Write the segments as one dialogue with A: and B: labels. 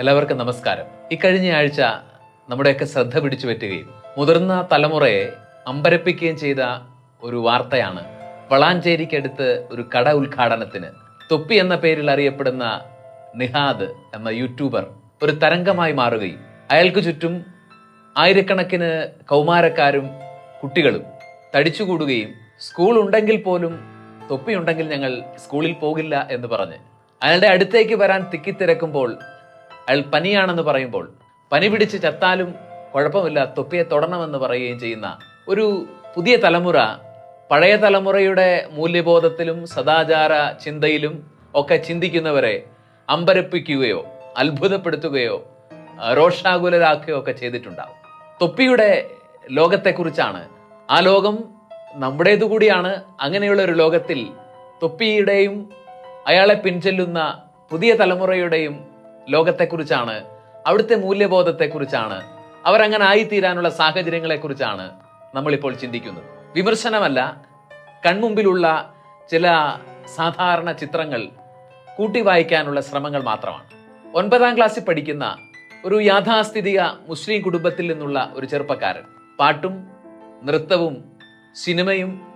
A: എല്ലാവർക്കും നമസ്കാരം. ഇക്കഴിഞ്ഞ ആഴ്ച നമ്മുടെയൊക്കെ ശ്രദ്ധ പിടിച്ചു പറ്റുകയും മുതിർന്ന തലമുറയെ അമ്പരപ്പിക്കുകയും ചെയ്ത ഒരു വാർത്തയാണ് വളാഞ്ചേരിക്കടുത്ത് ഒരു കട ഉദ്ഘാടനത്തിന്. തൊപ്പി എന്ന പേരിൽ അറിയപ്പെടുന്ന നിഹാദ് എന്ന യൂട്യൂബർ ഒരു തരംഗമായി മാറുകയും അയാൾക്ക് ചുറ്റും ആയിരക്കണക്കിന് കൗമാരക്കാരും കുട്ടികളും തടിച്ചുകൂടുകയും സ്കൂൾ ഉണ്ടെങ്കിൽ പോലും തൊപ്പിയുണ്ടെങ്കിൽ ഞങ്ങൾ സ്കൂളിൽ പോകില്ല എന്ന് പറഞ്ഞ്. അയാളുടെ അടുത്തേക്ക് വരാൻ തിക്കിത്തിരക്കുമ്പോൾ അയാൾ പനിയാണെന്ന് പറയുമ്പോൾ പനി പിടിച്ച് ചത്താലും കുഴപ്പമില്ല തൊപ്പിയെ തൊടണമെന്ന് പറയുകയും ചെയ്യുന്ന ഒരു പുതിയ തലമുറ പഴയ തലമുറയുടെ മൂല്യബോധത്തിലും സദാചാര ചിന്തയിലും ഒക്കെ ചിന്തിക്കുന്നവരെ അമ്പരപ്പിക്കുകയോ അത്ഭുതപ്പെടുത്തുകയോ രോഷാകുലരാക്കുകയോ ഒക്കെ ചെയ്തിട്ടുണ്ടാവും. തൊപ്പിയുടെ ലോകത്തെക്കുറിച്ചാണ്. ആ ലോകം നമ്മുടേതു കൂടിയാണ്. അങ്ങനെയുള്ള ഒരു ലോകത്തിൽ തൊപ്പിയുടെയും അയാളെ പിൻചെല്ലുന്ന പുതിയ തലമുറയുടെയും ലോകത്തെക്കുറിച്ചാണ് അവിടുത്തെ മൂല്യബോധത്തെക്കുറിച്ചാണ് അവരങ്ങനെ ആയിത്തീരാനുള്ള സാഹചര്യങ്ങളെക്കുറിച്ചാണ് നമ്മളിപ്പോൾ ചിന്തിക്കുന്നത്. വിമർശനമല്ല കൺമുമ്പിലുള്ള ചില സാധാരണ ചിത്രങ്ങൾ കൂട്ടി വായിക്കാനുള്ള ശ്രമങ്ങൾ മാത്രമാണ്. ഒൻപതാം ക്ലാസ്സിൽ പഠിക്കുന്ന ഒരു യാഥാസ്ഥിതിക മുസ്ലിം കുടുംബത്തിൽ നിന്നുള്ള ഒരു ചെറുപ്പക്കാരൻ. പാട്ടും നൃത്തവും സിനിമയും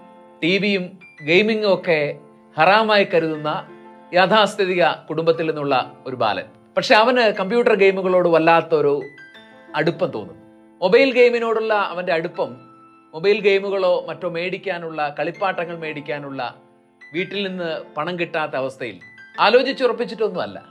A: ടി വിയും ഗെയിമിങ്ങും ഒക്കെ ഹറാമായി കരുതുന്ന യാഥാസ്ഥിതിക കുടുംബത്തിൽ നിന്നുള്ള ഒരു ബാലൻ. പക്ഷെ അവന് കമ്പ്യൂട്ടർ ഗെയിമുകളോട് വല്ലാത്തൊരു അടുപ്പം തോന്നും മൊബൈൽ ഗെയിമിനോടുള്ള അവന്റെ അടുപ്പം മൊബൈൽ ഗെയിമുകളോ മറ്റോ മേടിക്കാനുള്ള കളിപ്പാട്ടങ്ങൾ മേടിക്കാനുള്ള വീട്ടിൽ നിന്ന് പണം കിട്ടാത്ത അവസ്ഥയിൽ ആലോചിച്ചുറപ്പിച്ചിട്ടൊന്നുമല്ല.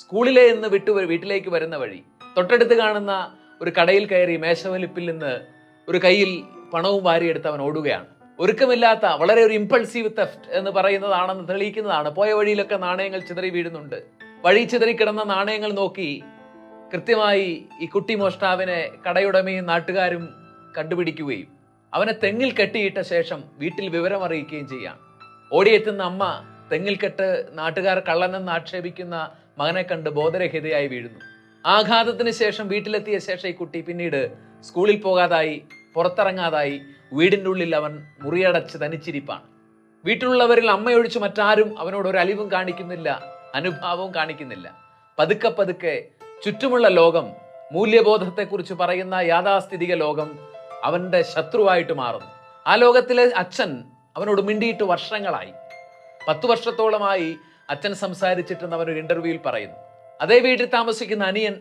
A: സ്കൂളിലെ നിന്ന് വിട്ടു വീട്ടിലേക്ക് വരുന്ന വഴി തൊട്ടടുത്ത് കാണുന്ന ഒരു കടയിൽ കയറി മേശവലിപ്പിൽ നിന്ന് ഒരു കയ്യിൽ പണവും വാരിയെടുത്ത് അവൻ ഓടുകയാണ്. ഒരുക്കമില്ലാത്ത വളരെ ഒരു ഇമ്പൾസീവ് തെഫ്റ്റ് എന്ന് പറയുന്നതാണെന്ന് തെളിയിക്കുന്നതാണ്. പോയ വഴിയിലൊക്കെ നാണയങ്ങൾ ചിതറി വീഴുന്നുണ്ട്. വഴി ചിതറി കിടന്ന നാണയങ്ങൾ നോക്കി കൃത്യമായി ഈ കുട്ടി മോഷ്ടാവിനെ കടയുടമയും നാട്ടുകാരും കണ്ടുപിടിക്കുകയും അവനെ തെങ്ങിൽ കെട്ടിയിട്ട ശേഷം വീട്ടിൽ വിവരം അറിയിക്കുകയും ചെയ്യാം. ഓടിയെത്തുന്ന അമ്മ തെങ്ങിൽ കെട്ട് നാട്ടുകാർ കള്ളനെന്ന് ആക്ഷേപിക്കുന്ന മകനെ കണ്ട് ബോധരഹിതയായി വീഴുന്നു. ആഘാതത്തിന് ശേഷം വീട്ടിലെത്തിയ ശേഷം ഈ കുട്ടി പിന്നീട് സ്കൂളിൽ പോകാതായി പുറത്തിറങ്ങാതായി വീടിന്റെ ഉള്ളിൽ അവൻ മുറിയടച്ച് തനിച്ചിരിപ്പാണ്. വീട്ടിലുള്ളവരിൽ അമ്മയൊഴിച്ച് മറ്റാരും അവനോട് ഒരു അലിവും കാണിക്കുന്നില്ല. അനുഭാവവും കാണിക്കുന്നില്ല. പതുക്കെ പതുക്കെ ചുറ്റുമുള്ള ലോകം മൂല്യബോധത്തെക്കുറിച്ച് പറയുന്ന യാഥാസ്ഥിതിക ലോകം അവന്റെ ശത്രുവായിട്ട് മാറുന്നു. ആ ലോകത്തിലെ അച്ഛൻ അവനോട് മിണ്ടിയിട്ട് വർഷങ്ങളായി. പത്തു വർഷത്തോളമായി അച്ഛൻ സംസാരിച്ചിട്ടെന്ന് അവനൊരു ഇന്റർവ്യൂവിൽ പറയുന്നു. അതേ വീട്ടിൽ താമസിക്കുന്ന അനിയൻ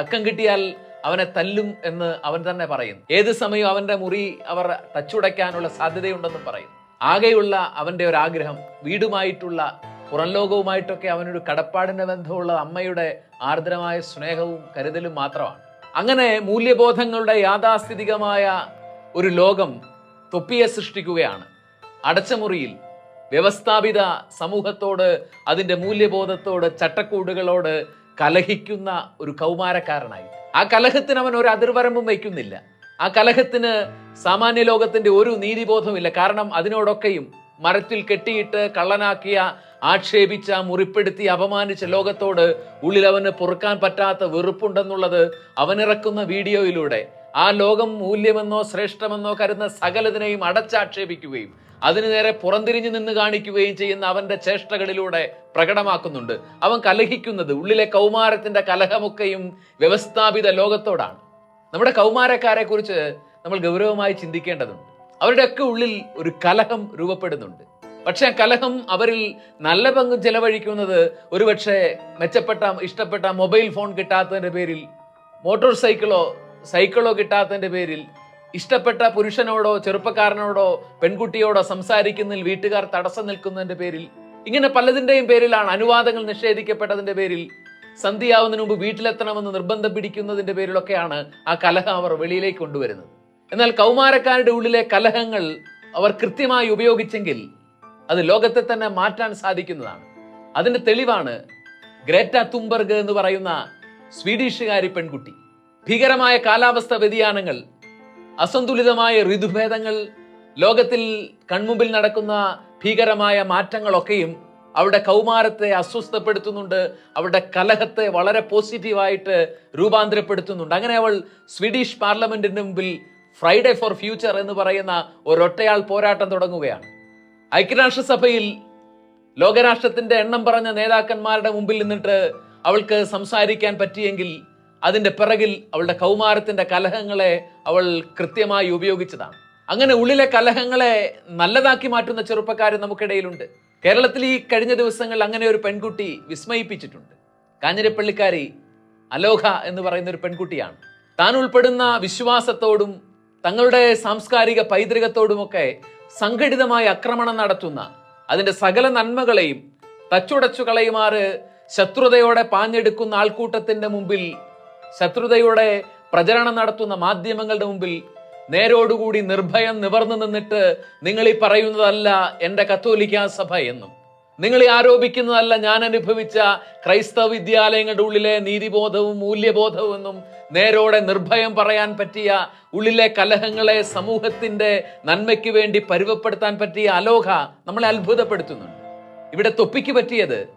A: തക്കം കിട്ടിയാൽ അവനെ തല്ലും എന്ന് അവൻ തന്നെ പറയുന്നു. ഏത് സമയവും അവന്റെ മുറി അവർ തച്ചുടയ്ക്കാനുള്ള സാധ്യതയുണ്ടെന്നും പറയുന്നു. ആകെയുള്ള അവന്റെ ഒരു ആഗ്രഹം വീടുമായിട്ടുള്ള പുറം ലോകവുമായിട്ടൊക്കെ അവനൊരു കടപ്പാടിന്റെ ബന്ധമുള്ള അമ്മയുടെ ആർദ്രമായ സ്നേഹവും കരുതലും മാത്രമാണ്. അങ്ങനെ മൂല്യബോധങ്ങളുടെ യാഥാസ്ഥിതികമായ ഒരു ലോകം തൊപ്പിയെ സൃഷ്ടിക്കുകയാണ്. അടച്ചമുറിയിൽ വ്യവസ്ഥാപിത സമൂഹത്തോട് അതിന്റെ മൂല്യബോധത്തോട് ചട്ടക്കൂടുകളോട് കലഹിക്കുന്ന ഒരു കൗമാരക്കാരനായി. ആ കലഹത്തിന് അവൻ ഒരു അതിർവരമ്പും വയ്ക്കുന്നില്ല. ആ കലഹത്തിന് സാമാന്യ ലോകത്തിന്റെ ഒരു നീതിബോധമില്ല കാരണം അതിനോടൊക്കെയും മരത്തിൽ കെട്ടിയിട്ട് കള്ളനാക്കിയ ആക്ഷേപിച്ച മുറിപ്പെടുത്തി അപമാനിച്ച ലോകത്തോട് ഉള്ളിൽ അവന് പൊറുക്കാൻ പറ്റാത്ത വെറുപ്പുണ്ടെന്നുള്ളത് അവനിറക്കുന്ന വീഡിയോയിലൂടെ. ആ ലോകം മൂല്യമെന്നോ ശ്രേഷ്ഠമെന്നോ കരുതുന്ന സകലതിനെയും അടച്ചാക്ഷേപിക്കുകയും അതിനു നേരെ പുറംതിരിഞ്ഞു നിന്ന് കാണിക്കുകയും ചെയ്യുന്ന അവന്റെ ചേഷ്ടകളിലൂടെ പ്രകടമാക്കുന്നുണ്ട്. അവൻ കലഹിക്കുന്നത് ഉള്ളിലെ കൗമാരത്തിന്റെ കലഹമൊക്കെയും വ്യവസ്ഥാപിത ലോകത്തോടാണ്. നമ്മുടെ കൗമാരക്കാരെ കുറിച്ച് നമ്മൾ ഗൗരവമായി ചിന്തിക്കേണ്ടതുണ്ട്. അവരുടെയൊക്കെ ഉള്ളിൽ ഒരു കലഹം രൂപപ്പെടുന്നുണ്ട്. പക്ഷെ ആ കലഹം അവരിൽ നല്ല പങ്ക് ചെലവഴിക്കുന്നത് ഒരുപക്ഷെ മെച്ചപ്പെട്ട ഇഷ്ടപ്പെട്ട മൊബൈൽ ഫോൺ കിട്ടാത്തതിന്റെ പേരിൽ മോട്ടോർ സൈക്കിളോ സൈക്കിളോ കിട്ടാത്തതിന്റെ പേരിൽ ഇഷ്ടപ്പെട്ട പുരുഷനോടോ ചെറുപ്പക്കാരനോടോ പെൺകുട്ടിയോടോ സംസാരിക്കുന്നതിൽ വീട്ടുകാർ തടസ്സം നിൽക്കുന്നതിന്റെ പേരിൽ ഇങ്ങനെ പലതിന്റെയും പേരിലാണ് അനുവാദങ്ങൾ നിഷേധിക്കപ്പെട്ടതിന്റെ പേരിൽ സന്ധ്യയാവുന്നതിന് മുമ്പ് വീട്ടിലെത്തണമെന്ന് നിർബന്ധം പിടിക്കുന്നതിന്റെ പേരിലൊക്കെയാണ് ആ കലഹം അവർ വെളിയിലേക്ക് കൊണ്ടുവരുന്നത്. എന്നാൽ കൗമാരക്കാരുടെ ഉള്ളിലെ കലഹങ്ങൾ അവർ കൃത്യമായി ഉപയോഗിച്ചെങ്കിൽ അത് ലോകത്തെ തന്നെ മാറ്റാൻ സാധിക്കുന്നതാണ്. അതിന്റെ തെളിവാണ് ഗ്രേറ്റ തുംബർഗ് എന്ന് പറയുന്ന സ്വീഡിഷുകാരി പെൺകുട്ടി. ഭീകരമായ കാലാവസ്ഥ വ്യതിയാനങ്ങൾ അസന്തുലിതമായ ഋതുഭേദങ്ങൾ ലോകത്തിൽ കൺമുമ്പിൽ നടക്കുന്ന ഭീകരമായ മാറ്റങ്ങളൊക്കെയും അവരുടെ കൗമാരത്തെ അസ്വസ്ഥപ്പെടുത്തുന്നുണ്ട് അവരുടെ കലഹത്തെ വളരെ പോസിറ്റീവായിട്ട് രൂപാന്തരപ്പെടുത്തുന്നുണ്ട്. അങ്ങനെ അവൾ സ്വീഡിഷ് പാർലമെന്റിന് മുമ്പിൽ ഫ്രൈഡേ ഫോർ ഫ്യൂച്ചർ എന്ന് പറയുന്ന ഒരൊറ്റയാൾ പോരാട്ടം തുടങ്ങുകയാണ്. ഐക്യരാഷ്ട്രസഭയിൽ ലോകരാഷ്ട്രത്തിന്റെ എണ്ണം പറഞ്ഞ നേതാക്കന്മാരുടെ മുമ്പിൽ നിന്നിട്ട് അവൾക്ക് സംസാരിക്കാൻ പറ്റിയെങ്കിൽ അതിന്റെ പിറകിൽ അവളുടെ കൗമാരത്തിന്റെ കലഹങ്ങളെ അവൾ കൃത്യമായി ഉപയോഗിച്ചതാണ്. അങ്ങനെ ഉള്ളിലെ കലഹങ്ങളെ നല്ലതാക്കി മാറ്റുന്ന ചെറുപ്പക്കാർ നമുക്കിടയിലുണ്ട്. കേരളത്തിൽ ഈ കഴിഞ്ഞ ദിവസങ്ങളിൽ അങ്ങനെ ഒരു പെൺകുട്ടി വിസ്മയിപ്പിച്ചിട്ടുണ്ട്. കാഞ്ഞിരപ്പള്ളിക്കാരി അലോഹ എന്ന് പറയുന്ന ഒരു പെൺകുട്ടിയാണ്. താൻ ഉൾപ്പെടുന്ന വിശ്വാസത്തോടും തങ്ങളുടെ സാംസ്കാരിക പൈതൃകത്തോടുമൊക്കെ സംഘടിതമായി ആക്രമണം നടത്തുന്ന അതിന്റെ സകല നന്മകളെയും തച്ചുടച്ചു കളയുമാറ് ശത്രുതയോടെ പാഞ്ഞെടുക്കുന്ന ആൾക്കൂട്ടത്തിന്റെ മുമ്പിൽ ശത്രുതയോടെ പ്രചരണം നടത്തുന്ന മാധ്യമങ്ങളുടെ മുമ്പിൽ നേരോടുകൂടി നിർഭയം നിവർന്നു നിന്നിട്ട് നിങ്ങൾ ഈ പറയുന്നതല്ല എന്റെ കത്തോലിക്ക സഭ എന്നും. നിങ്ങൾ ആരോപിക്കുന്നതല്ല ഞാൻ അനുഭവിച്ച ക്രൈസ്തവ വിദ്യാലയങ്ങളുടെ ഉള്ളിലെ നീതിബോധവും മൂല്യബോധവും എന്നും നേരോടെ നിർഭയം പറയാൻ പറ്റിയ ഉള്ളിലെ കലഹങ്ങളെ സമൂഹത്തിന്റെ നന്മയ്ക്ക് വേണ്ടി പരുവപ്പെടുത്താൻ പറ്റിയ അലോഹ നമ്മളെ അത്ഭുതപ്പെടുത്തുന്നുണ്ട്. ഇവിടെ തൊപ്പിക്ക് പറ്റിയത്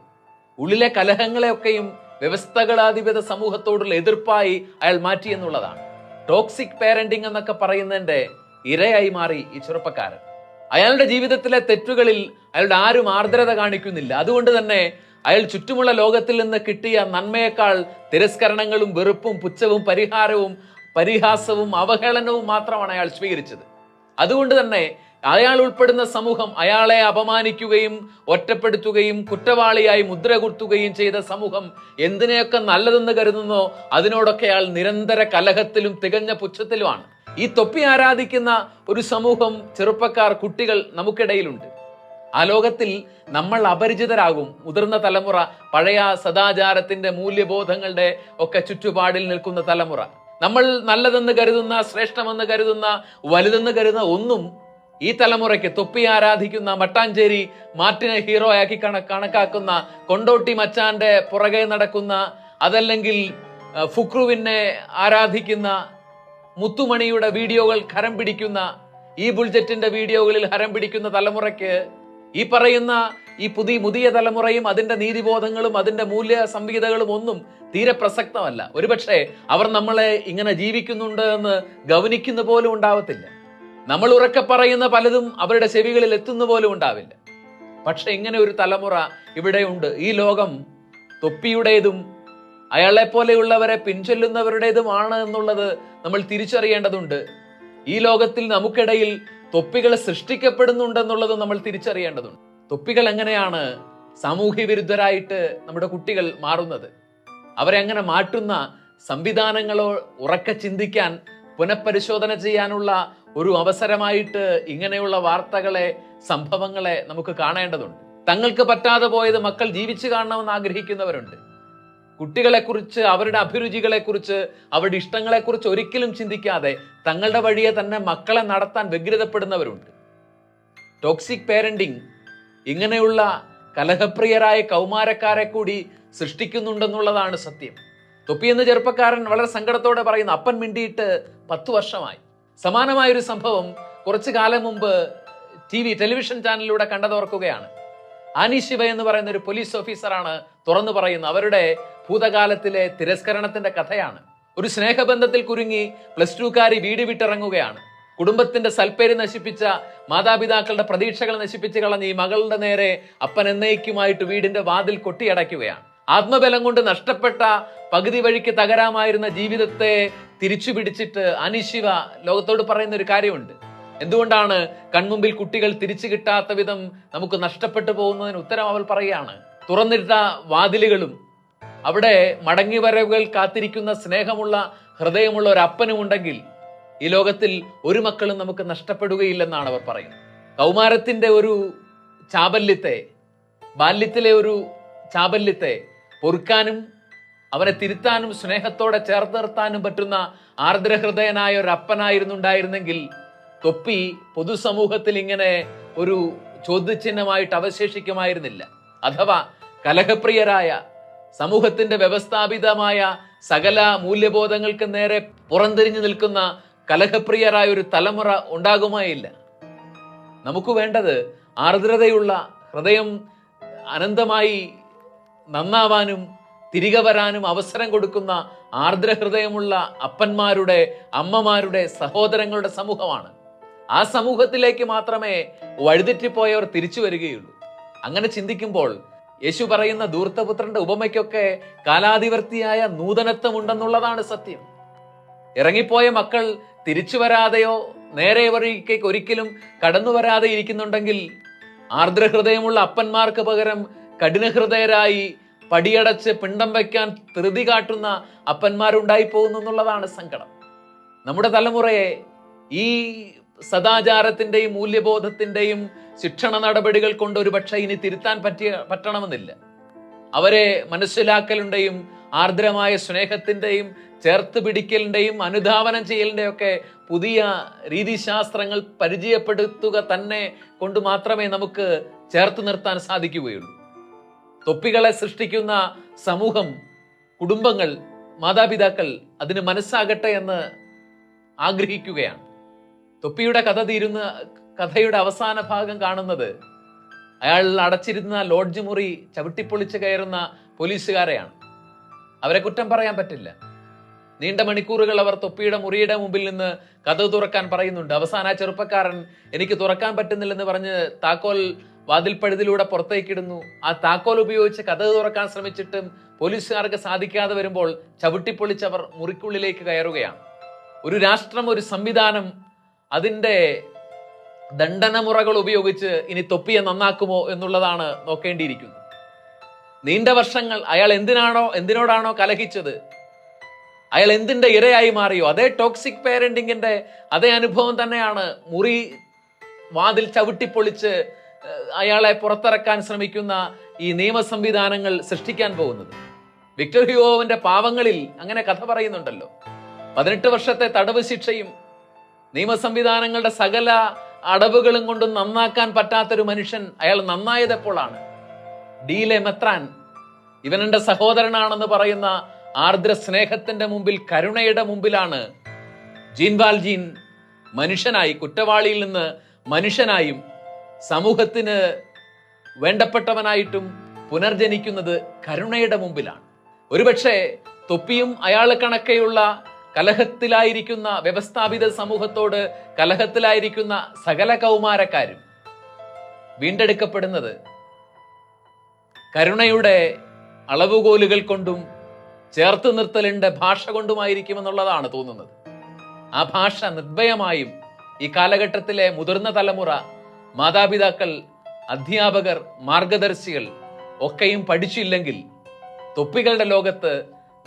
A: ഉള്ളിലെ കലഹങ്ങളെയൊക്കെയും വ്യവസ്ഥകളാധിപത സമൂഹത്തോടുള്ള എതിർപ്പായി അയാൾ മാറ്റി എന്നുള്ളതാണ്. ടോക്സിക് പേരൻറിങ് എന്നൊക്കെ പറയുന്നതിന്റെ ഇരയായി മാറി ഈ ചെറുപ്പക്കാരൻ. അയാളുടെ ജീവിതത്തിലെ തെറ്റുകളിൽ അയാളുടെ ആരും ആർദ്രത കാണിക്കുന്നില്ല. അതുകൊണ്ട് തന്നെ അയാൾ ചുറ്റുമുള്ള ലോകത്തിൽ നിന്ന് കിട്ടിയ നന്മയേക്കാൾ തിരസ്കരണങ്ങളും വെറുപ്പും പുച്ഛവും പരിഹാരവും പരിഹാസവും അവഹേളനവും മാത്രമാണ് അയാൾ സ്വീകരിച്ചത്. അതുകൊണ്ട് തന്നെ അയാൾ ഉൾപ്പെടുന്ന സമൂഹം അയാളെ അപമാനിക്കുകയും ഒറ്റപ്പെടുത്തുകയും കുറ്റവാളിയായി മുദ്ര കുത്തുകയും ചെയ്ത സമൂഹം എന്തിനെയൊക്കെ നല്ലതെന്ന് കരുതുന്നോ അതിനോടൊക്കെ അയാൾ നിരന്തര കലഹത്തിലും തികഞ്ഞ പുച്ഛത്തിലുമാണ്. ഈ തൊപ്പി ആരാധിക്കുന്ന ഒരു സമൂഹം ചെറുപ്പക്കാർ കുട്ടികൾ നമുക്കിടയിലുണ്ട്. ആ ലോകത്തിൽ നമ്മൾ അപരിചിതരാകും. മുതിർന്ന തലമുറ പഴയ സദാചാരത്തിന്റെ മൂല്യബോധങ്ങളുടെ ഒക്കെ ചുറ്റുപാടിൽ നിൽക്കുന്ന തലമുറ. നമ്മൾ നല്ലതെന്ന് കരുതുന്ന ശ്രേഷ്ഠമെന്ന് കരുതുന്ന വലുതെന്ന് കരുതുന്ന ഒന്നും ഈ തലമുറയ്ക്ക് തൊപ്പി ആരാധിക്കുന്ന മട്ടാഞ്ചേരി മാർട്ടിനെ ഹീറോ ആക്കി കണ കണക്കാക്കുന്ന കൊണ്ടോട്ടി മച്ചാന്റെ പുറകെ നടക്കുന്ന അതല്ലെങ്കിൽ ഫുക്രുവിനെ ആരാധിക്കുന്ന മുത്തുമണിയുടെ വീഡിയോകൾ ഹരം പിടിക്കുന്ന ഈ ബുൾജറ്റിന്റെ വീഡിയോകളിൽ ഹരം പിടിക്കുന്ന തലമുറയ്ക്ക് ഈ പറയുന്ന ഈ പുതിയ പുതിയ തലമുറയും അതിന്റെ നീതിബോധങ്ങളും അതിന്റെ മൂല്യ സംഹിതകളും ഒന്നും തീരെ പ്രസക്തമല്ല. ഒരുപക്ഷെ അവർ നമ്മളെ ഇങ്ങനെ ജീവിക്കുന്നുണ്ട് എന്ന് ഗവനിക്കുന്ന പോലും ഉണ്ടാവത്തില്ല. നമ്മൾ ഉറക്കെ പറയുന്ന പലതും അവരുടെ ചെവികളിൽ എത്തുന്ന പോലും ഉണ്ടാവില്ല. പക്ഷെ ഇങ്ങനെ ഒരു തലമുറ ഇവിടെയുണ്ട് ഈ ലോകം തൊപ്പിയുടേതും അയാളെ പോലെയുള്ളവരെ പിൻചൊല്ലുന്നവരുടേതുമാണ് എന്നുള്ളത് നമ്മൾ തിരിച്ചറിയേണ്ടതുണ്ട്. ഈ ലോകത്തിൽ നമുക്കിടയിൽ തൊപ്പികൾ സൃഷ്ടിക്കപ്പെടുന്നുണ്ടെന്നുള്ളത് നമ്മൾ തിരിച്ചറിയേണ്ടതുണ്ട്. തൊപ്പികൾ എങ്ങനെയാണ് സാമൂഹ്യ വിരുദ്ധരായിട്ട് നമ്മുടെ കുട്ടികൾ മാറുന്നത്? അവരെ അങ്ങനെ മാറ്റുന്ന സംവിധാനങ്ങളോ ഉറക്കെ ചിന്തിക്കാൻ പുനഃപരിശോധന ചെയ്യാനുള്ള ഒരു അവസരമായിട്ട് ഇങ്ങനെയുള്ള വാർത്തകളെ സംഭവങ്ങളെ നമുക്ക് കാണേണ്ടതുണ്ട്. തങ്ങൾക്ക് പറ്റാതെ പോയത് മക്കൾ ജീവിച്ചു കാണണമെന്ന് ആഗ്രഹിക്കുന്നവരുണ്ട്. കുട്ടികളെക്കുറിച്ച് അവരുടെ അഭിരുചികളെക്കുറിച്ച് അവരുടെ ഇഷ്ടങ്ങളെക്കുറിച്ച് ഒരിക്കലും ചിന്തിക്കാതെ തങ്ങളുടെ വഴിയെ തന്നെ മക്കളെ നടത്താൻ വ്യഗ്രതപ്പെടുന്നവരുണ്ട്. ടോക്സിക് പേരന്റിങ് ഇങ്ങനെയുള്ള കലഹപ്രിയരായ കൗമാരക്കാരെ കൂടി സൃഷ്ടിക്കുന്നുണ്ടെന്നുള്ളതാണ് സത്യം. തൊപ്പി എന്ന ചെറുപ്പക്കാരൻ വളരെ സങ്കടത്തോടെ പറയുന്ന അപ്പൻ മിണ്ടിയിട്ട് പത്തു വർഷമായി. സമാനമായൊരു സംഭവം കുറച്ചു കാലം മുമ്പ് ടി വി ടെലിവിഷൻ ചാനലിലൂടെ കണ്ടതോർക്കുകയാണ് ആനി ശിവ എന്ന് പറയുന്ന ഒരു പോലീസ് ഓഫീസറാണ് തുറന്നു പറയുന്നത്. അവരുടെ ഭൂതകാലത്തിലെ തിരസ്കരണത്തിന്റെ കഥയാണ്. ഒരു സ്നേഹബന്ധത്തിൽ കുരുങ്ങി പ്ലസ് ടുക്കാരി വീട് വിട്ടിറങ്ങുകയാണ്. കുടുംബത്തിന്റെ സൽപ്പേര് നശിപ്പിച്ച മാതാപിതാക്കളുടെ പ്രതീക്ഷകൾ നശിപ്പിച്ച് കളഞ്ഞ ഈ മകളുടെ നേരെ അപ്പൻ എന്നേക്കുമായിട്ട് വീടിന്റെ വാതിൽ കൊട്ടിയടയ്ക്കുകയാണ്. ആത്മബലം കൊണ്ട് നഷ്ടപ്പെട്ട പകുതി വഴിക്ക് തകരാമായിരുന്ന ജീവിതത്തെ തിരിച്ചു പിടിച്ചിട്ട് അനിശിവ ലോകത്തോട് പറയുന്ന ഒരു കാര്യമുണ്ട്. എന്തുകൊണ്ടാണ് കൺമുമ്പിൽ കുട്ടികൾ തിരിച്ചു കിട്ടാത്ത വിധം നമുക്ക് നഷ്ടപ്പെട്ടു പോകുന്നതിന് ഉത്തരം അവൾ പറയുകയാണ്. തുറന്നിട്ട വാതിലുകളും അവിടെ മടങ്ങി വരവുകൾ കാത്തിരിക്കുന്ന സ്നേഹമുള്ള ഹൃദയമുള്ള ഒരു അപ്പനും ഉണ്ടെങ്കിൽ ഈ ലോകത്തിൽ ഒരു മക്കളും നമുക്ക് നഷ്ടപ്പെടുകയില്ലെന്നാണ് അവർ പറയുന്നത്. കൗമാരത്തിന്റെ ഒരു ചാബല്യത്തെ ബാല്യത്തിലെ ഒരു ചാബല്യത്തെ പൊറുക്കാനും അവരെ തിരുത്താനും സ്നേഹത്തോടെ ചേർത്ത് നിർത്താനും പറ്റുന്ന ആർദ്രഹൃദയനായ ഒരു അപ്പനായിരുന്നുണ്ടായിരുന്നെങ്കിൽ തൊപ്പി പൊതുസമൂഹത്തിൽ ഇങ്ങനെ ഒരു ചോദ്യചിഹ്നമായിട്ട് അവശേഷിക്കുമായിരുന്നില്ല. അഥവാ കലഹപ്രിയരായ സമൂഹത്തിന്റെ വ്യവസ്ഥാപിതമായ സകല മൂല്യബോധങ്ങൾക്ക് നേരെ പുറന്തിരിഞ്ഞു നിൽക്കുന്ന കലഹപ്രിയരായ ഒരു തലമുറ ഉണ്ടാകുമായില്ല. നമുക്ക് വേണ്ടത് ആർദ്രതയുള്ള ഹൃദയം അനന്തമായി നന്നാവാനും തിരികെ വരാനും അവസരം കൊടുക്കുന്ന ആർദ്രഹൃദയമുള്ള അപ്പന്മാരുടെ അമ്മമാരുടെ സഹോദരങ്ങളുടെ സമൂഹമാണ്. ആ സമൂഹത്തിലേക്ക് മാത്രമേ വഴുതിറ്റിപ്പോയവർ തിരിച്ചു വരികയുള്ളൂ. അങ്ങനെ ചിന്തിക്കുമ്പോൾ യേശു പറയുന്ന ദൂർത്തപുത്രന്റെ ഉപമയ്ക്കൊക്കെ കാലാതിവർത്തിയായ നൂതനത്വമുണ്ടെന്നുള്ളതാണ് സത്യം. ഇറങ്ങിപ്പോയ മക്കൾ തിരിച്ചു വരാതെയോ നേരെ വഴിക്കേക്ക് ഒരിക്കലും കടന്നു വരാതെ ഇരിക്കുന്നുണ്ടെങ്കിൽ ആർദ്രഹൃദയമുള്ള അപ്പന്മാർക്ക് പകരം കഠിനഹൃദയരായി പടിയടച്ച് പിണ്ടം വയ്ക്കാൻ ധൃതി കാട്ടുന്ന അപ്പന്മാരുണ്ടായി പോകുന്നു എന്നുള്ളതാണ് സങ്കടം. നമ്മുടെ തലമുറയെ ഈ സദാചാരത്തിന്റെയും മൂല്യബോധത്തിന്റെയും ശിക്ഷണ നടപടികൾ കൊണ്ട് ഒരു പക്ഷേ ഇനി തിരുത്താൻ പറ്റിയ പറ്റണമെന്നില്ല. അവരെ മനസ്സിലാക്കലിന്റെയും ആർദ്രമായ സ്നേഹത്തിന്റെയും ചേർത്ത് പിടിക്കലിന്റെയും അനുധാവനം ചെയ്യലിന്റെയും ഒക്കെ പുതിയ രീതിശാസ്ത്രങ്ങൾ പരിചയപ്പെടുത്തുക തന്നെ കൊണ്ട് മാത്രമേ നമുക്ക് ചേർത്ത് നിർത്താൻ സാധിക്കുകയുള്ളൂ. തൊപ്പികളെ സൃഷ്ടിക്കുന്ന സമൂഹം കുടുംബങ്ങൾ മാതാപിതാക്കൾ അതിന് മനസ്സാകട്ടെ എന്ന് ആഗ്രഹിക്കുകയാണ്. തൊപ്പിയുടെ കഥ തീരുന്ന കഥയുടെ അവസാന ഭാഗം കാണുന്നത്. അയാൾ അടച്ചിരുന്ന ലോഡ്ജ് മുറി ചവിട്ടിപ്പൊളിച്ച് കയറുന്ന പോലീസുകാരെയാണ്. അവരെ കുറ്റം പറയാൻ പറ്റില്ല. നീണ്ട മണിക്കൂറുകൾ അവർ തൊപ്പിയുടെ മുറിയുടെ മുമ്പിൽ നിന്ന് കഥ തുറക്കാൻ പറയുന്നുണ്ട്. അവസാന ആ ചെറുപ്പക്കാരൻ എനിക്ക് തുറക്കാൻ പറ്റുന്നില്ലെന്ന് പറഞ്ഞ് താക്കോൽ വാതിൽപ്പഴുതിലൂടെ പുറത്തേക്കിടുന്നു ആ താക്കോൽ ഉപയോഗിച്ച് കഥ തുറക്കാൻ ശ്രമിച്ചിട്ടും പോലീസുകാർക്ക് സാധിക്കാതെ വരുമ്പോൾ ചവിട്ടിപ്പൊളിച്ചവർ മുറിക്കുള്ളിലേക്ക് കയറുകയാണ്. ഒരു രാഷ്ട്രം ഒരു സംവിധാനം അതിന്റെ ദണ്ഡനമുറകൾ ഉപയോഗിച്ച് ഇനി തൊപ്പിയെ നന്നാക്കുമോ എന്നുള്ളതാണ് നോക്കേണ്ടിയിരിക്കുന്നത്. നീണ്ട വർഷങ്ങൾ അയാൾ എന്തിനാണോ എന്തിനോടാണോ കലഹിച്ചത്? അയാൾ എന്തിന്റെ ഇരയായി മാറിയോ? അതേ ടോക്സിക് പേരന്റിങ്ങിന്റെ അതേ അനുഭവം തന്നെയാണ് മുറി വാതിൽ ചവിട്ടിപ്പൊളിച്ച് പൊളിച്ച് അയാളെ പുറത്തിറക്കാൻ ശ്രമിക്കുന്ന ഈ നിയമ സംവിധാനങ്ങൾ സൃഷ്ടിക്കാൻ പോകുന്നത്. വിക്ടർ ഹ്യൂവന്റെ പാവങ്ങളിൽ അങ്ങനെ കഥ പറയുന്നുണ്ടല്ലോ. പതിനെട്ട് വർഷത്തെ തടവ് ശിക്ഷയും നിയമ സംവിധാനങ്ങളുടെ സകല അടവുകളും കൊണ്ട് നന്നാക്കാൻ പറ്റാത്തൊരു മനുഷ്യൻ അയാൾ നന്നായത് എപ്പോഴാണ് ഡീലെ മെത്രാൻ ഇവൻ സഹോദരനാണെന്ന് പറയുന്ന ആർദ്ര സ്നേഹത്തിന്റെ മുമ്പിൽ കരുണയുടെ മുമ്പിലാണ് ജീൻ വാൽജീൻ മനുഷ്യനായി കുറ്റവാളിയിൽ നിന്ന് മനുഷ്യനായും സമൂഹത്തിന് വേണ്ടപ്പെട്ടവനായിട്ടും പുനർജനിക്കുന്നത് കരുണയുടെ മുമ്പിലാണ്. ഒരുപക്ഷെ തൊപ്പിയും അയാൾ കണക്കെയുള്ള കലഹത്തിലായിരിക്കുന്ന വ്യവസ്ഥാപിത സമൂഹത്തോട് കലഹത്തിലായിരിക്കുന്ന സകല കൗമാരക്കാരും വീണ്ടെടുക്കപ്പെടുന്നത് കരുണയുടെ അളവുകോലുകൾ കൊണ്ടും ചേർത്ത് നിർത്തലിന്റെ ഭാഷ കൊണ്ടുമായിരിക്കുമെന്നുള്ളതാണ് തോന്നുന്നത്. ആ ഭാഷ നിർഭയമായും ഈ കാലഘട്ടത്തിലെ മുതിർന്ന തലമുറ മാതാപിതാക്കൾ അധ്യാപകർ മാർഗദർശികൾ ഒക്കെയും പഠിച്ചില്ലെങ്കിൽ തൊപ്പികളുടെ ലോകത്ത്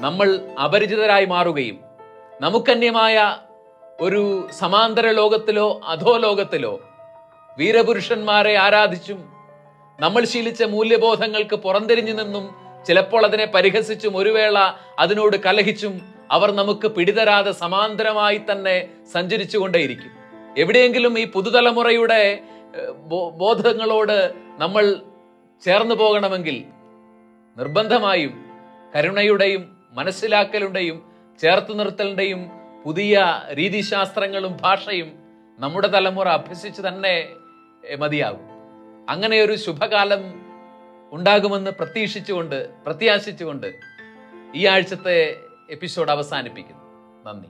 A: നമ്മൾ അപരിചിതരായി മാറുകയും നമുക്കന്യമായ ഒരു സമാന്തര ലോകത്തിലോ അധോ ലോകത്തിലോ വീരപുരുഷന്മാരെ ആരാധിച്ചും നമ്മൾ ശീലിച്ച മൂല്യബോധങ്ങൾക്ക് പുറന്തിരിഞ്ഞു നിന്നും ചിലപ്പോൾ അതിനെ പരിഹസിച്ചും ഒരു വേള അതിനോട് കലഹിച്ചും അവർ നമുക്ക് പിടിതരാതെ സമാന്തരമായി തന്നെ സഞ്ചരിച്ചു കൊണ്ടേയിരിക്കും. എവിടെയെങ്കിലും ഈ പുതുതലമുറയുടെ ബോധങ്ങളോട് നമ്മൾ ചേർന്നു പോകണമെങ്കിൽ നിർബന്ധമായും കരുണയുടെയും മനസ്സിലാക്കലുടെയും ചേർത്ത് നിർത്തലിന്റെയും പുതിയ രീതിശാസ്ത്രങ്ങളും ഭാഷയും നമ്മുടെ തലമുറ അഭ്യസിച്ച് തന്നെ മതിയാകും. അങ്ങനെ ഒരു ശുഭകാലം ഉണ്ടാകുമെന്ന് പ്രതീക്ഷിച്ചുകൊണ്ട് പ്രത്യാശിച്ചുകൊണ്ട് ഈ ആഴ്ചത്തെ എപ്പിസോഡ് അവസാനിപ്പിക്കുന്നു. നന്ദി.